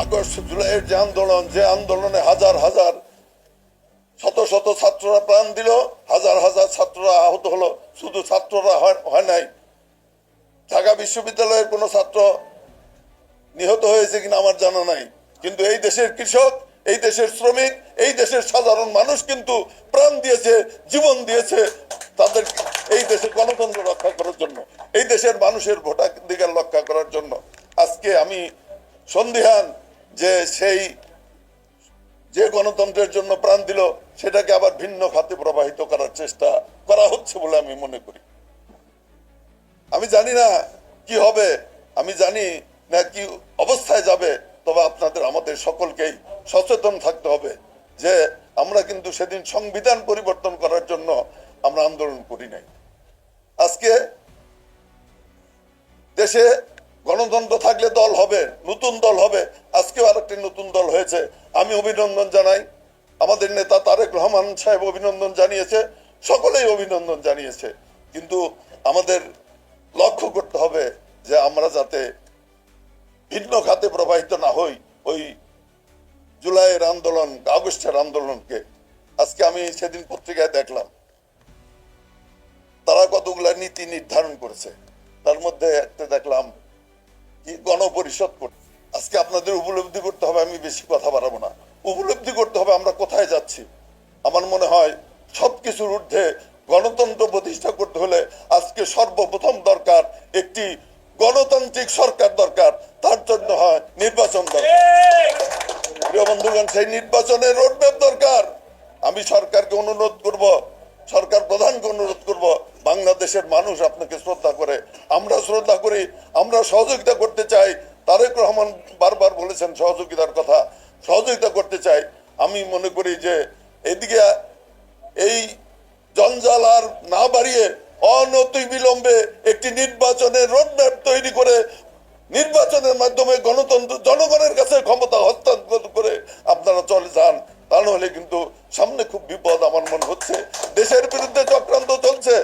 August জুলাইয়ের যে আন্দোলন, যে আন্দোলনে হাজার হাজার শত শত ছাত্ররা প্রাণ দিল, হাজার হাজার ছাত্ররা আহত হলো, শুধু ছাত্ররা হয়- নাই। ঢাকা বিশ্ববিদ্যালয়ের কোনো ছাত্র নিহত হয়েছে কিনা আমার জানা নাই। কিন্তু এই দেশের কৃষক, এই দেশের শ্রমিক, এই দেশের সাধারণ মানুষ কিন্তু প্রাণ দিয়েছে, জীবন দিয়েছে তাদের এই দেশের গণতন্ত্র রক্ষা করার জন্য, এই দেশের মানুষের ভোটাধিকার রক্ষা করার জন্য। আজকে আমি সন্দিহান যে সেই যে গণতন্ত্রের জন্য প্রাণ দিল, সেটাকে আবার ভিন্ন খাতে প্রবাহিত করার চেষ্টা করা হচ্ছে বলে আমি মনে করি। আমি জানি না কি হবে, আমি জানি না কি অবস্থায় যাবে, তবে আপনাদের, আমাদের সকলকেই সচেতন থাকতে হবে যে আমরা কিন্তু সেদিন সংবিধান পরিবর্তন করার জন্য আমরা আন্দোলন করি নাই। আজকে দেশে গণতন্ত্র থাকলে দল হবে, নতুন দল হবে। আজকেও আরেকটি নতুন দল হয়েছে। আমি অভিনন্দন জানাই। আমাদের নেতা তারেক রহমান সাহেব অভিনন্দন জানিয়েছে। সকলেই অভিনন্দন জানিয়েছে। কিন্তু আমাদের লক্ষ্য করতে হবে যে আমরা যাতে ভিন্ন খাতে প্রবাহিত না হই ওই জুলাইয়ের আন্দোলন, আগস্টের আন্দোলনকে। আজকে আমি সেদিন পত্রিকায় দেখলাম, তারা কতগুলা নীতি নির্ধারণ করেছে। তার মধ্যে একটা দেখলাম গণপরিষদ করতে আজকে আপনাদের উপলব্ধি করতে হবে, আমি বেশি কথা বাড়াবো না। উপলব্ধি করতে হবে আমরা কোথায় যাচ্ছি। আমার মনে হয় সবকিছুর ঊর্ধ্বে গণতন্ত্র প্রতিষ্ঠা করতে হলে আজকে সর্বপ্রথম দরকার একটি গণতান্ত্রিক সরকার দরকার। তার জন্য হয় নির্বাচন দরকার। বন্ধুগণ, সেই নির্বাচনের রোডম্যাপ দরকার। আমি সরকারকে অনুরোধ করব, সরকার প্রধানকে অনুরোধ করব বাংলাদেশের মানুষ আপনাকে শ্রদ্ধা করে, আমরা শ্রদ্ধা করি, আমরা সহযোগিতা করতে চাই। তারেক রহমান বারবার বলেছেন সহযোগিতার কথা। সহযোগিতা করতে চাই। আমি মনে করি যে এদিকে এই জঞ্জাল আর না বাড়িয়ে অনতি বিলম্বে একটি নির্বাচনের রোডম্যাপ তৈরি করে নির্বাচনের মাধ্যমে গণতন্ত্র, জনগণের কাছে ক্ষমতা হস্তান্তর করে আপনারা চলে যান। তা নাহলে কিন্তু সামনে খুব বিপদ আমার মনে হচ্ছে। দেশের বিরুদ্ধে চক্রান্ত চলছে।